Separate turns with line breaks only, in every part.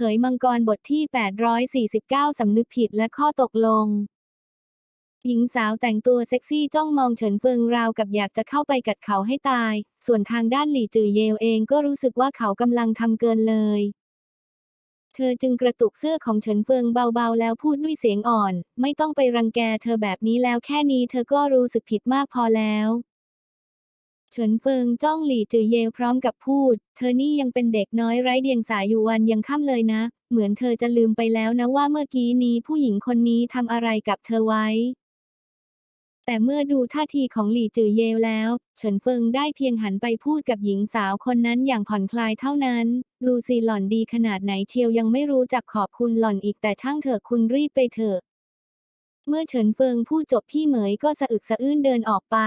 ขยมังกรบทที่ 849 สำนึกผิดและข้อตกลง หญิงสาวแต่งตัวเซ็กซี่จ้องมองเฉินเฟิงราวกับอยากจะเข้าไปกัดเขาให้ตาย ส่วนทางด้านหลี่จือเยลเองก็รู้สึกว่าเขากำลังทำเกินเลย เธอจึงกระตุกเสื้อของเฉินเฟิงเบาๆ แล้วพูดด้วยเสียงอ่อน ไม่ต้องไปรังแกเธอแบบนี้แล้วแค่นี้เธอก็รู้สึกผิดมากพอแล้ว เฉินเฟิงจ้องหลี่จือเยลพร้อมกับพูด เธอนี่ยังเป็นเด็กน้อยไร้เดียงสาอยู่วันยังค่ำเลยนะ เหมือนเธอจะลืมไปแล้วนะว่าเมื่อกี้นี้ผู้หญิงคนนี้ทำอะไรกับเธอไว้ แต่เมื่อดูท่าทีของหลี่จือเยลแล้ว เฉินเฟิงได้เพียงหันไปพูดกับหญิงสาวคนนั้นอย่างผ่อนคลายเท่านั้น ดูสิหล่อนดีขนาดไหนเชียวยังไม่รู้จักขอบคุณหล่อนอีกแต่ช่างเถอะคุณรีบไปเถอะ เมื่อเฉินเฟิงพูดจบพี่เหมยก็สะอึกสะอื้นเดินออกไป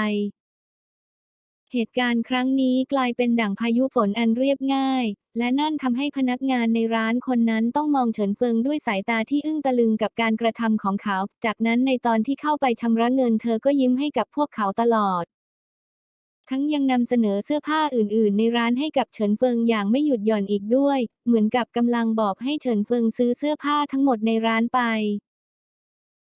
เหตุการณ์ครั้งนี้กลายเป็นดั่งพายุฝนอันเรียบง่าย และนั่นทำให้พนักงานในร้านคนนั้นต้องมองเฉินเฟิงด้วยสายตาที่อึ้งตะลึงกับการกระทำของเขา จากนั้นในตอนที่เข้าไปชำระเงินเธอก็ยิ้มให้กับพวกเขาตลอด ทั้งยังนำเสนอเสื้อผ้าอื่น ๆ ในร้านให้กับเฉินเฟิงอย่างไม่หยุดหย่อนอีกด้วย เหมือนกับกำลังบอกให้เฉินเฟิงซื้อเสื้อผ้าทั้งหมดในร้านไป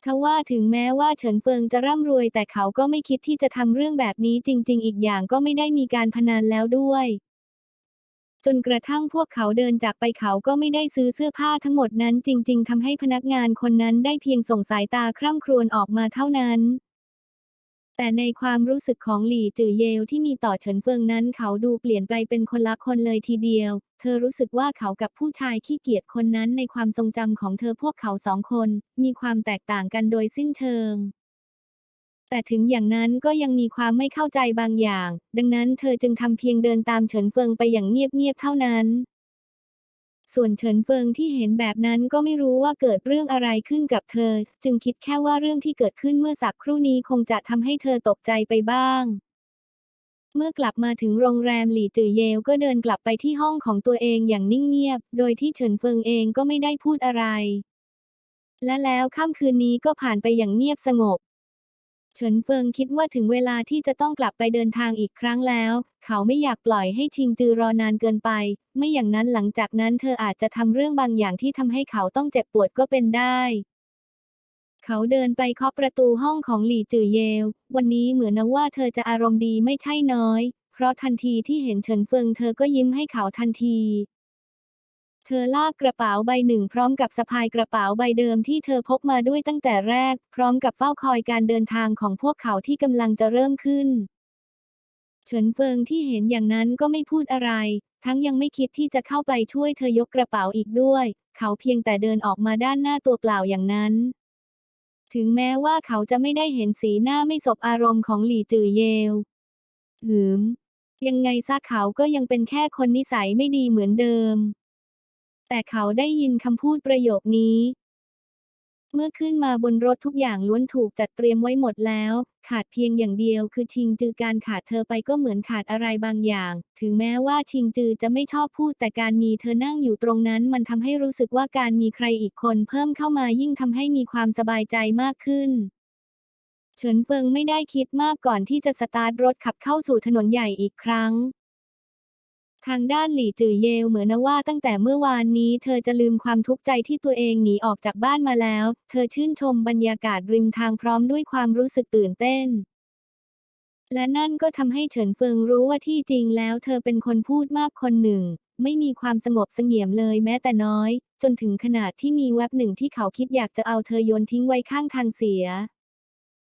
ทว่าถึงแม้ว่าเฉินเฟิงจะร่ำรวย แต่เขาก็ไม่คิดที่จะทำเรื่องแบบนี้จริง ๆ อีกอย่างก็ไม่ได้มีการพนันแล้วด้วย จนกระทั่งพวกเขาเดินจากไปเขาก็ไม่ได้ซื้อเสื้อผ้าทั้งหมดนั้นจริง ๆทำให้พนักงานคนนั้นได้เพียงส่งสายตาคร่ำครวญออกมาเท่านั้น แต่ในความรู้สึกของหลี่จือเยลที่มีต่อเฉินเฟิงนั้นเขาดูเปลี่ยนไปเป็นคนละคนเลยทีเดียว เธอรู้สึกว่าเขากับผู้ชายขี้เกียจคนนั้นในความทรงจำของเธอพวกเขาสองคน มีความแตกต่างกันโดยสิ้นเชิง แต่ถึงอย่างนั้นก็ยังมีความไม่เข้าใจบางอย่าง ดังนั้นเธอจึงทำเพียงเดินตามเฉินเฟิงไปอย่างเงียบๆเท่านั้น ส่วนเฉินเฟิงที่เห็นแบบนั้นก็ไม่รู้ว่าเกิดเรื่องอะไรขึ้นกับเธอ จึงคิดแค่ว่าเรื่องที่เกิดขึ้นเมื่อสักครู่นี้คงจะทำให้เธอตกใจไปบ้าง เมื่อกลับมาถึงโรงแรมหลี่จือเยลก็เดินกลับไปที่ห้องของตัวเองอย่างนิ่งเงียบ โดยที่เฉินเฟิงเองก็ไม่ได้พูดอะไร และแล้วค่ำคืนนี้ก็ผ่านไปอย่างเงียบสงบ เฉินเฟิงคิดว่าถึงเวลาที่จะต้องกลับไปเดินทางอีกครั้งแล้ว เขาไม่อยากปล่อยให้ชิงจือรอนานเกินไป ไม่อย่างนั้นหลังจากนั้นเธออาจจะทำเรื่องบางอย่างที่ทำให้เขาต้องเจ็บปวดก็เป็นได้ เขาเดินไปเคาะประตูห้องของหลี่จือเยล วันนี้เหมือนนะว่าเธอจะอารมณ์ดีไม่ใช่น้อย เพราะทันทีที่เห็นเฉินเฟิงเธอก็ยิ้มให้เขาทันที เธอลากกระเป๋าใบหนึ่งพร้อมกับสะพายกระเป๋าใบเดิมที่เธอพกมาด้วยตั้งแต่แรก พร้อมกับเฝ้าคอยการเดินทางของพวกเขาที่กำลังจะเริ่มขึ้น เฉินเฟิงที่เห็นอย่างนั้นก็ไม่พูดอะไร ทั้งยังไม่คิดที่จะเข้าไปช่วยเธอยกกระเป๋าอีกด้วย เขาเพียงแต่เดินออกมาด้านหน้าตัวเปล่าอย่างนั้น ถึงแม้ว่าเขาจะไม่ได้เห็นสีหน้าไม่สบอารมณ์ของหลี่จือเยลหืม ยังไงซะเขาก็ยังเป็นแค่คนนิสัยไม่ดีเหมือนเดิม แต่เขาได้ยินคำพูดประโยคนี้ เมื่อขึ้นมาบนรถทุกอย่างล้วนถูกจัดเตรียมไว้หมดแล้ว ขาดเพียงอย่างเดียวคือชิงจือการขาดเธอไปก็เหมือนขาดอะไรบางอย่าง ถึงแม้ว่าชิงจือจะไม่ชอบพูดแต่การมีเธอนั่งอยู่ตรงนั้น มันทำให้รู้สึกว่าการมีใครอีกคนเพิ่มเข้ามายิ่งทำให้มีความสบายใจมากขึ้นเฉินเฟิงไม่ได้คิดมากก่อนที่จะสตาร์ทรถขับเข้าสู่ถนนใหญ่อีกครั้ง ทางด้านหลี่จือเยลเหมือนนว่าตั้งแต่เมื่อวานนี้เธอจะลืมความทุกข์ใจที่ตัวเองหนีออกจากบ้านมาแล้ว เธอชื่นชมบรรยากาศริมทางพร้อมด้วยความรู้สึกตื่นเต้น และนั่นก็ทำให้เฉินเฟิงรู้ว่าที่จริงแล้ว เธอเป็นคนพูดมากคนหนึ่ง ไม่มีความสงบเสงี่ยมเลยแม้แต่น้อย จนถึงขนาดที่มีแว็บหนึ่งที่เขาคิดอยากจะเอาเธอโยนทิ้งไว้ข้างทางเสีย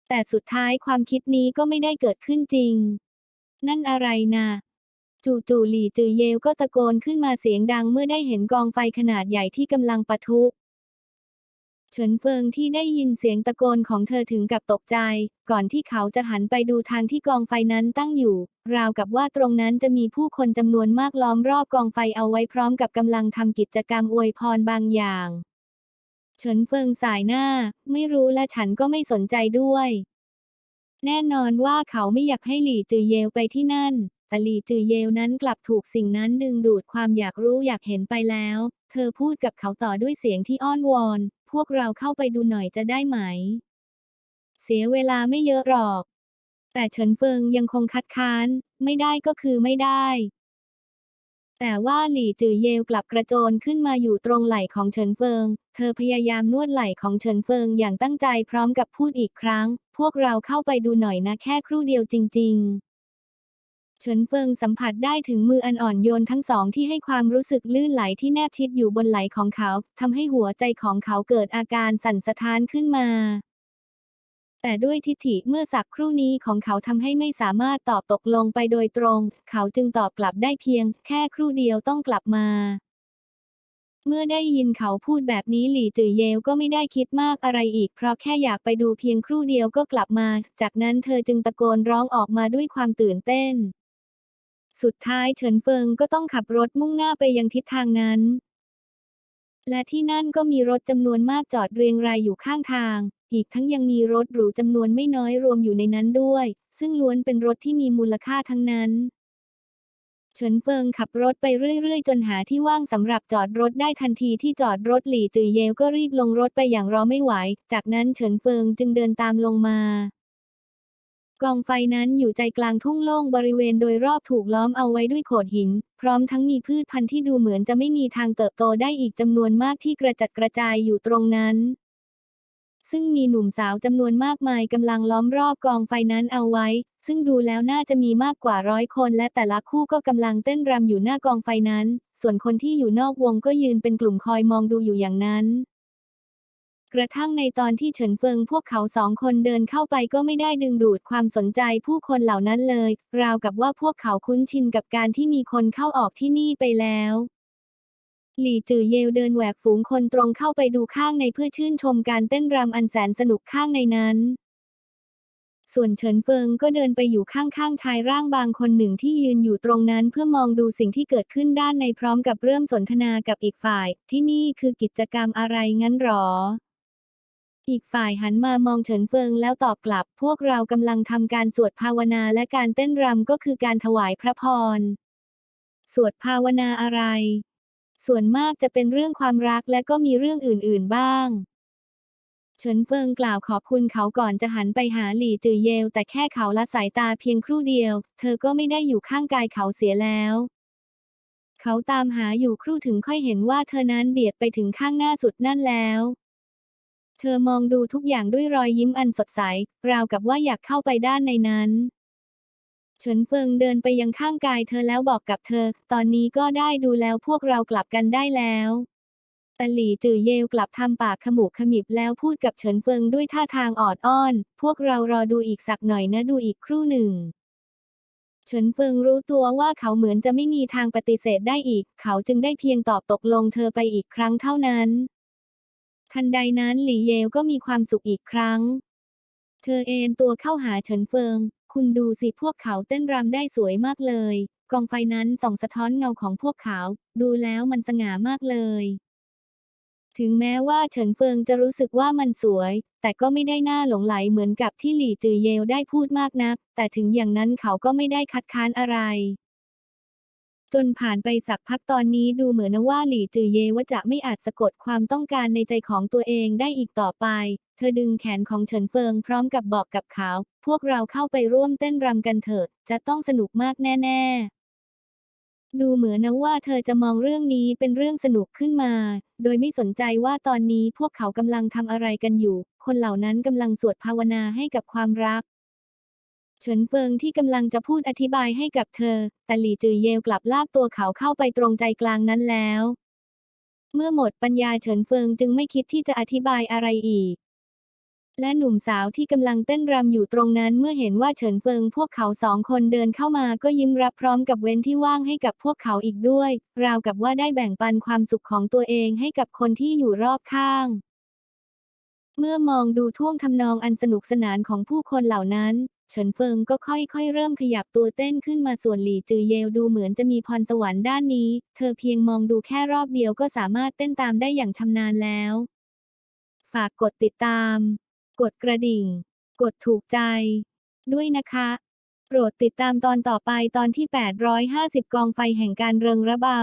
แต่สุดท้ายความคิดนี้ก็ไม่ได้เกิดขึ้นจริงนั่นอะไรนะ จู่ๆหลี่จือเยลก็ตะโกนขึ้นมาเสียงดังเมื่อได้เห็นกองไฟขนาดใหญ่ที่กำลังปะทุเฉินเฟิงที่ได้ยินเสียงตะโกนของเธอถึงกับตกใจ ก่อนที่เขาจะหันไปดูทางที่กองไฟนั้นตั้งอยู่ ราวกับว่าตรงนั้นจะมีผู้คนจำนวนมากล้อมรอบกองไฟเอาไว้พร้อมกับกำลังทำกิจกรรมอวยพรบางอย่าง เฉินเฟิงสายหน้า ไม่รู้และฉันก็ไม่สนใจด้วย แน่นอนว่าเขาไม่อยากให้หลี่จือเยลไปที่นั่น แต่หลีจือเยลนั้นกลับถูกสิ่งนั้นดึงดูดความอยากรู้อยากเห็นไปแล้ว เธอพูดกับเขาต่อด้วยเสียงที่อ้อนวอน พวกเราเข้าไปดูหน่อยจะได้ไหม เสียเวลาไม่เยอะหรอก แต่เฉินเฟิงยังคงคัดค้าน ไม่ได้ก็คือไม่ได้ แต่ว่าหลี่จือเยลกลับกระโจนขึ้นมาอยู่ตรงไหล่ของเฉินเฟิง เธอพยายามนวดไหล่ของเฉินเฟิงอย่างตั้งใจพร้อมกับพูดอีกครั้ง พวกเราเข้าไปดูหน่อยนะแค่ครู่เดียวจริง ๆ เฉินเฟิงสัมผัสได้ถึงมืออันอ่อนโยนทั้งสองที่ให้ความรู้สึกลื่นไหลที่แนบชิดอยู่บนไหลของเขาทำให้หัวใจของเขาเกิดอาการสั่นสะท้านขึ้นมา แต่ด้วยทิฐิเมื่อสักครู่นี้ของเขาทำให้ไม่สามารถตอบตกลงไปโดยตรง เขาจึงตอบกลับได้เพียง แค่ครู่เดียวต้องกลับมาเมื่อได้ยินเขาพูดแบบนี้หลี่จือเยลก็ไม่ได้คิดมากอะไรอีก เพราะแค่อยากไปดูเพียงครู่เดียวก็กลับมา จากนั้นเธอจึงตะโกนร้องออกมาด้วยความตื่นเต้น สุดท้ายเฉินเฟิงก็ต้องขับรถมุ่งหน้าไปยังทิศทางนั้น และที่นั่นก็มีรถจำนวนมากจอดเรียงรายอยู่ข้างทาง อีกทั้งยังมีรถหรูจำนวนไม่น้อยรวมอยู่ในนั้นด้วย ซึ่งล้วนเป็นรถที่มีมูลค่าทั้งนั้น เฉินเฟิงขับรถไปเรื่อยๆ จนหาที่ว่างสำหรับจอดรถได้ทันทีที่จอดรถหลี่จือเยลก็รีบลงรถไปอย่างรอไม่ไหว จากนั้นเฉินเฟิงจึงเดินตามลงมา กองไฟนั้นอยู่ใจกลางทุ่งโล่งบริเวณโดยรอบถูกล้อมเอาไว้ด้วยโขดหิน พร้อมทั้งมีพืชพันธุ์ที่ดูเหมือนจะไม่มีทางเติบโตได้อีกจำนวนมากที่กระจัดกระจายอยู่ตรงนั้น ซึ่งมีหนุ่มสาวจำนวนมากมายกำลังล้อมรอบกองไฟนั้นเอาไว้ ซึ่งดูแล้วน่าจะมีมากกว่าร้อยคน และแต่ละคู่ก็กำลังเต้นรำอยู่หน้ากองไฟนั้น ส่วนคนที่อยู่นอกวงก็ยืนเป็นกลุ่มคอยมองดูอยู่อย่างนั้น กระทั่งในตอนที่เฉินเฟิงพวกเขาสองคนเดินเข้าไปก็ไม่ได้ดึงดูดความสนใจผู้คนเหล่านั้นเลย ราวกับว่าพวกเขาคุ้นชินกับการที่มีคนเข้าออกที่นี่ไปแล้วหลี่จือเยลเดินแหวกฝูงคนตรงเข้าไปดูข้างในเพื่อชื่นชมการเต้นรำอันแสนสนุกข้างในนั้น ส่วนเฉินเฟิงก็เดินไปอยู่ข้างๆชายร่างบางคนหนึ่งที่ยืนอยู่ตรงนั้นเพื่อมองดูสิ่งที่เกิดขึ้นด้านในพร้อมกับเริ่มสนทนากับอีกฝ่าย ที่นี่คือกิจกรรมอะไรงั้นหรอ อีกฝ่ายหันมามองเฉินเฟิงแล้วตอบกลับ พวกเรากำลังทำการสวดภาวนาและการเต้นรำก็คือการถวายพระพร สวดภาวนาอะไร ส่วนมากจะเป็นเรื่องความรักและก็มีเรื่องอื่นๆบ้าง เฉินเฟิงกล่าวขอบคุณเขาก่อนจะหันไปหาหลี่จือเยล แต่แค่เขาละสายตาเพียงครู่เดียว เธอก็ไม่ได้อยู่ข้างกายเขาเสียแล้วเขาตามหาอยู่ครู่ถึงค่อยเห็นว่าเธอนั้นเบียดไปถึงข้างหน้าสุดนั่นแล้ว เธอมองดูทุกอย่างด้วยรอยยิ้มอันสดใส ราวกับว่าอยากเข้าไปด้านในนั้น เฉินเฟิงเดินไปยังข้างกายเธอแล้วบอกกับเธอ ตอนนี้ก็ได้ดูแล้วพวกเรากลับกันได้แล้วแต่หลี่จือเยลกลับทำปากขมุกขมิบแล้วพูดกับเฉินเฟิงด้วยท่าทางออดอ้อน พวกเรารอดูอีกสักหน่อยนะดูอีกครู่หนึ่ง เฉินเฟิงรู้ตัวว่าเขาเหมือนจะไม่มีทางปฏิเสธได้อีก เขาจึงได้เพียงตอบตกลงเธอไปอีกครั้งเท่านั้น ทันใดนั้นหลี่เยลก็มีความสุขอีกครั้ง เธอเอนตัวเข้าหาเฉินเฟิง คุณดูสิพวกเขาเต้นรำได้สวยมากเลย กองไฟนั้นส่องสะท้อนเงาของพวกเขา ดูแล้วมันสง่ามากเลย ถึงแม้ว่าเฉินเฟิงจะรู้สึกว่ามันสวย แต่ก็ไม่ได้น่าหลงไหลเหมือนกับที่หลี่จือเยลได้พูดมากนัก แต่ถึงอย่างนั้นเขาก็ไม่ได้คัดค้านอะไร จนผ่านไปสักพักตอนนี้ดูเหมือนว่าหลี่จือเยว่าจะไม่อาจสะกดความต้องการในใจของตัวเองได้อีกต่อไป เธอดึงแขนของเฉินเฟิงพร้อมกับบอกกับเขา พวกเราเข้าไปร่วมเต้นรำกันเถิด จะต้องสนุกมากแน่ ๆ ดูเหมือนนะว่าเธอจะมองเรื่องนี้เป็นเรื่องสนุกขึ้นมา โดยไม่สนใจว่าตอนนี้พวกเขากำลังทำอะไรกันอยู่ คนเหล่านั้นกำลังสวดภาวนาให้กับความรัก เฉินเฟิงที่กำลังจะพูดอธิบายให้กับเธอ แต่หลี่จือเยลกลับลากตัวเขาเข้าไปตรงใจกลางนั้นแล้ว เมื่อหมดปัญญาเฉินเฟิงจึงไม่คิดที่จะอธิบายอะไรอีก และหนุ่มสาวที่กำลังเต้นรำอยู่ตรงนั้นเมื่อเห็นว่าเฉินเฟิงพวกเขาสองคนเดินเข้ามาก็ยิ้มรับพร้อมกับเว้นที่ว่างให้กับพวกเขาอีกด้วย ราวกับว่าได้แบ่งปันความสุขของตัวเองให้กับคนที่อยู่รอบข้างเมื่อมองดูท่วงทำนองอันสนุกสนานของผู้คนเหล่านั้น เฉินเฟิงก็ค่อยๆ เริ่มขยับตัวเต้นขึ้นมาส่วนหลี่จือเยลดูเหมือนจะมีพรสวรรค์ด้านนี้ เธอเพียงมองดูแค่รอบเดียวก็สามารถเต้นตามได้อย่างชำนาญแล้ว ฝากกดติดตาม กดกระดิ่ง กดถูกใจ ด้วยนะคะ โปรดติดตามตอนต่อไปตอนที่ 850 กองไฟแห่งการเริงระบำ